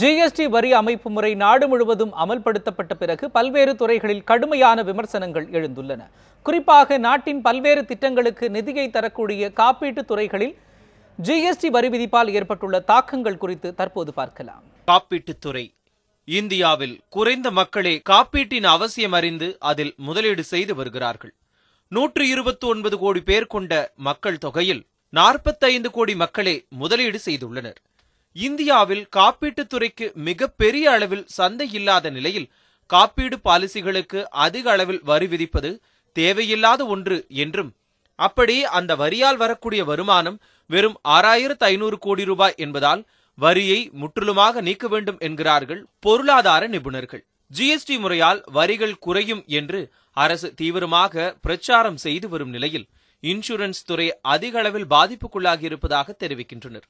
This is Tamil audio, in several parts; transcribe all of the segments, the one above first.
ஜிஎஸ்டி வரி அமைப்பு முறை நாடு முழுவதும் அமல்படுத்தப்பட்ட பிறகு பல்வேறு துறைகளில் கடுமையான விமர்சனங்கள் எழுந்துள்ளன. குறிப்பாக நாட்டின் பல்வேறு திட்டங்களுக்கு நிதியை தரக்கூடிய காப்பீட்டு துறைகளில் ஜிஎஸ்டி வரி விதிப்பால் ஏற்பட்டுள்ள தாக்கங்கள் குறித்து தற்போது பார்க்கலாம். காப்பீட்டுத்துறை இந்தியாவில் குறைந்த மக்களே காப்பீட்டின் அவசியம் அறிந்து அதில் முதலீடு செய்து வருகிறார்கள். நூற்று இருபத்தி ஒன்பது கோடி பேர் கொண்ட மக்கள் தொகையில் நாற்பத்தைந்து கோடி மக்களே முதலீடு செய்துள்ளனர். இந்தியாவில் காப்பீட்டுத் துறைக்கு மிக பெரிய அளவில் சந்தை இல்லாத நிலையில் காப்பீடு பாலிசிகளுக்கு அதிக அளவில் வரி விதிப்பது தேவையில்லாத ஒன்று என்றும் அப்படி அந்த வரியால் வரக்கூடிய வருமானம் வெறும் ஆறாயிரத்து ஐநூறு கோடி ரூபாய் என்பதால் வரியை முற்றிலுமாக நீக்க வேண்டும் என்கிறார்கள் பொருளாதார நிபுணர்கள். ஜிஎஸ்டி முறையால் வரிகள் குறையும் என்று அரசு தீவிரமாக பிரச்சாரம் செய்து வரும் நிலையில் இன்சூரன்ஸ் துறை அதிக அளவில் பாதிப்புக்குள்ளாகி இருப்பதாக தெரிவிக்கின்றனர்.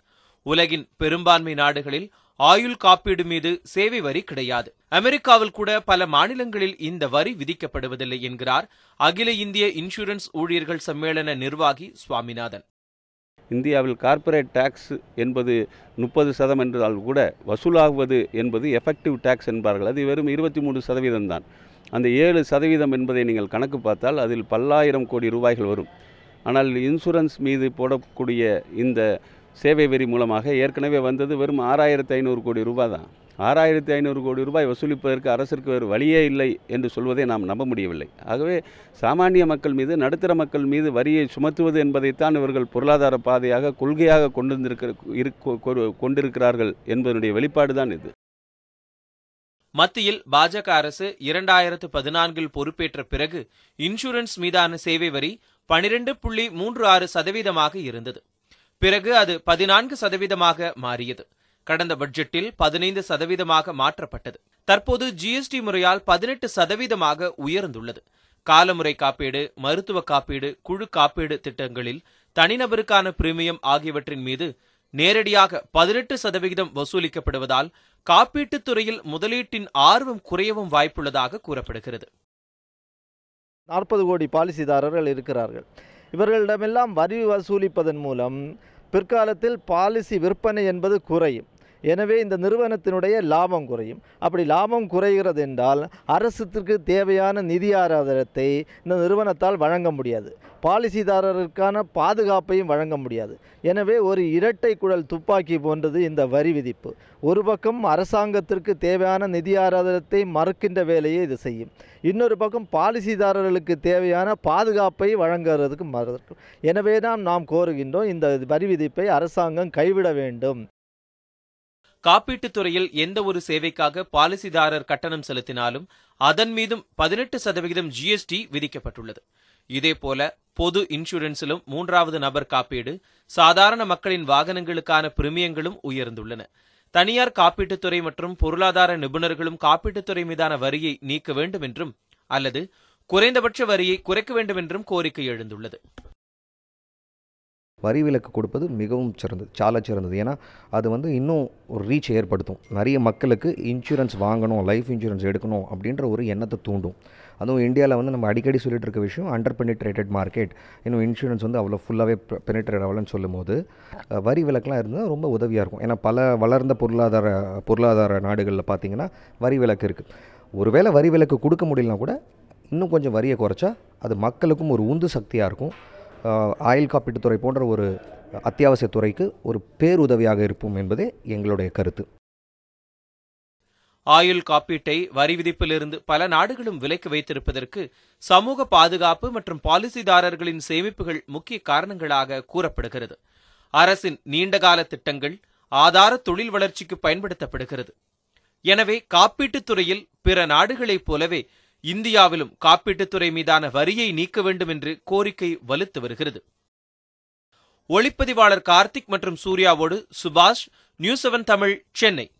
உலகின் பெரும்பான்மை நாடுகளில் ஆயுள் காப்பீடு மீது சேவை வரி கிடையாது. அமெரிக்காவில் கூட பல மாநிலங்களில் இந்த வரி விதிக்கப்படுவதில்லை என்கிறார் அகில இந்திய இன்சூரன்ஸ் ஊழியர்கள் சம்மேளன நிர்வாகி சுவாமிநாதன். இந்தியாவில் கார்ப்பரேட் டாக்ஸ் என்பது முப்பது சதம் என்றால் கூட வசூலாகுவது என்பது எஃபெக்டிவ் டாக்ஸ் என்பார்கள். அது வெறும் இருபத்தி மூணு சதவீதம் தான். அந்த ஏழு சதவீதம் என்பதை நீங்கள் கணக்கு பார்த்தால் அதில் பல்லாயிரம் கோடி ரூபாய்கள் வரும். ஆனால் இன்சூரன்ஸ் மீது போடக்கூடிய இந்த சேவை வரி மூலமாக ஏற்கனவே வந்தது வெறும் ஆறாயிரத்து ஐநூறு கோடி ரூபாய் தான் ஆறாயிரத்தி ஐநூறு கோடி ரூபாய் வசூலிப்பதற்கு அரசிற்கு வேறு வழியே இல்லை என்று சொல்வதை நாம் நம்ப முடியவில்லை. ஆகவே சாமானிய மக்கள் மீது நடுத்தர மக்கள் மீது வரியை சுமத்துவது என்பதைத்தான் இவர்கள் பொருளாதார பாதையாக கொள்கையாக கொண்டிருந்திருக்கிற கொ- கொண்டிருக்கிறார்கள் என்பதனுடைய வெளிப்பாடு தான் இது. மத்தியில் பாஜக அரசு இரண்டாயிரத்து பதினான்கில் பொறுப்பேற்ற பிறகு இன்சூரன்ஸ் மீதான சேவை வரி பனிரெண்டு புள்ளி மூன்று ஆறு சதவீதமாக இருந்தது. பிறகு அது பதினான்கு சதவீதமாக மாறியது. கடந்த பட்ஜெட்டில் பதினைந்து சதவீதமாக மாற்றப்பட்டது. தற்போது ஜிஎஸ்டி முறையால் பதினெட்டு சதவீதமாக உயர்ந்துள்ளது. காலமுறை காப்பீடு மருத்துவ காப்பீடு குழு காப்பீடு திட்டங்களில் தனிநபருக்கான பிரீமியம் ஆகியவற்றின் மீது நேரடியாக பதினெட்டு சதவிகிதம் வசூலிக்கப்படுவதால் காப்பீட்டுத் துறையில் முதலீட்டின் ஆர்வம் குறையவும் வாய்ப்புள்ளதாக கூறப்படுகிறது. நாற்பது கோடி பாலிசிதாரர்கள் இருக்கிறார்கள். இவர்களிடமெல்லாம் வரி வசூலிப்பதன் மூலம் பிற்காலத்தில் பாலிசி விற்பனை என்பது குறையும். எனவே இந்த நிறுவனத்தினுடைய லாபம் குறையும். அப்படி லாபம் குறைகிறது என்றால் அரசுக்கு தேவையான நிதி ஆதாரத்தை இந்த நிறுவனத்தால் வழங்க முடியாது. பாலிசிதாரருக்கான பாதுகாப்பையும் வழங்க முடியாது. எனவே ஒரு இரட்டை குழல் துப்பாக்கி போன்றது இந்த வரி விதிப்பு. ஒரு பக்கம் அரசாங்கத்திற்கு தேவையான நிதி ஆதாரத்தை மறுக்கின்ற வேலையை இது செய்யும். இன்னொரு பக்கம் பாலிசிதாரர்களுக்கு தேவையான பாதுகாப்பை வழங்குறதுக்கு மறுக்கும். எனவே தான் நாம் கோருகின்றோம் இந்த வரி விதிப்பை அரசாங்கம் கைவிட வேண்டும். காப்பீட்டுத் துறையில் எந்த ஒரு சேவைக்காக பாலிசிதாரர் கட்டணம் செலுத்தினாலும் அதன் மீதும் பதினெட்டு சதவிகிதம் ஜிஎஸ்டி விதிக்கப்பட்டுள்ளது. இதேபோல பொது இன்சூரன்ஸிலும் மூன்றாவது நபர் காப்பீடு சாதாரண மக்களின் வாகனங்களுக்கான பிரிமியங்களும் உயர்ந்துள்ளன. தனியார் காப்பீட்டுத் துறை மற்றும் பொருளாதார நிபுணர்களும் காப்பீட்டுத்துறை மீதான வரியை நீக்க வேண்டும் என்றும் அல்லது குறைந்தபட்ச வரியை குறைக்க வேண்டும் என்றும் கோரிக்கை எழுந்துள்ளது. வரி விலக்கு கொடுப்பது மிகவும் சிறந்தது சால சிறந்தது. ஏன்னா அது வந்து இன்னும் ஒரு ரீச் ஏற்படுத்தும். நிறைய மக்களுக்கு இன்சூரன்ஸ் வாங்கணும் லைஃப் இன்சூரன்ஸ் எடுக்கணும் அப்படின்ற ஒரு எண்ணத்தை தூண்டும். அதுவும் இந்தியாவில் வந்து நம்ம அடிக்கடி சொல்லிட்டு இருக்க விஷயம் அண்டர் பெனிட்ரேட்டட் மார்க்கெட் இன்னும் இன்சூரன்ஸ் வந்து அவ்வளோ ஃபுல்லாகவே பெனிட்ரேட் ஆகலன்னு சொல்லும் போது வரி விலக்கெலாம் இருந்தால் ரொம்ப உதவியாக இருக்கும். ஏன்னா பல வளர்ந்த பொருளாதார பொருளாதார நாடுகளில் பார்த்தீங்கன்னா வரி விலக்கு இருக்குது ஒருவேளை வரி விலக்கு கொடுக்க முடியலனா கூட இன்னும் கொஞ்சம் வரியை குறைச்சா அது மக்களுக்கும் ஒரு உந்து சக்தியாக இருக்கும். ஆயுள் காப்பீட்டுத் துறை போன்ற ஒரு அத்தியாவசிய துறைக்கு ஒரு பேருதவியாக இருக்கும் என்பதே எங்களுடைய கருத்து. ஆயுள் காப்பீட்டை வரி விதிப்பிலிருந்து பல நாடுகளும் விலைக்கு வைத்திருப்பதற்கு சமூக பாதுகாப்பு மற்றும் பாலிசிதாரர்களின் சேமிப்புகள் முக்கிய காரணங்களாக கூறப்படுகிறது. அரசின் நீண்டகால திட்டங்கள் ஆதார தொழில் வளர்ச்சிக்கு பயன்படுத்தப்படுகிறது. எனவே காப்பீட்டுத் துறையில் பிற நாடுகளைப் போலவே இந்தியாவிலும் காப்பீட்டுத் துறை மீதான வரியை நீக்க வேண்டும் என்று கோரிக்கை வலுத்து வருகிறது. ஒளிப்பதிவாளர் கார்த்திக் மற்றும் சூர்யாவோடு சுபாஷ் நியூஸ் செவன் தமிழ் சென்னை.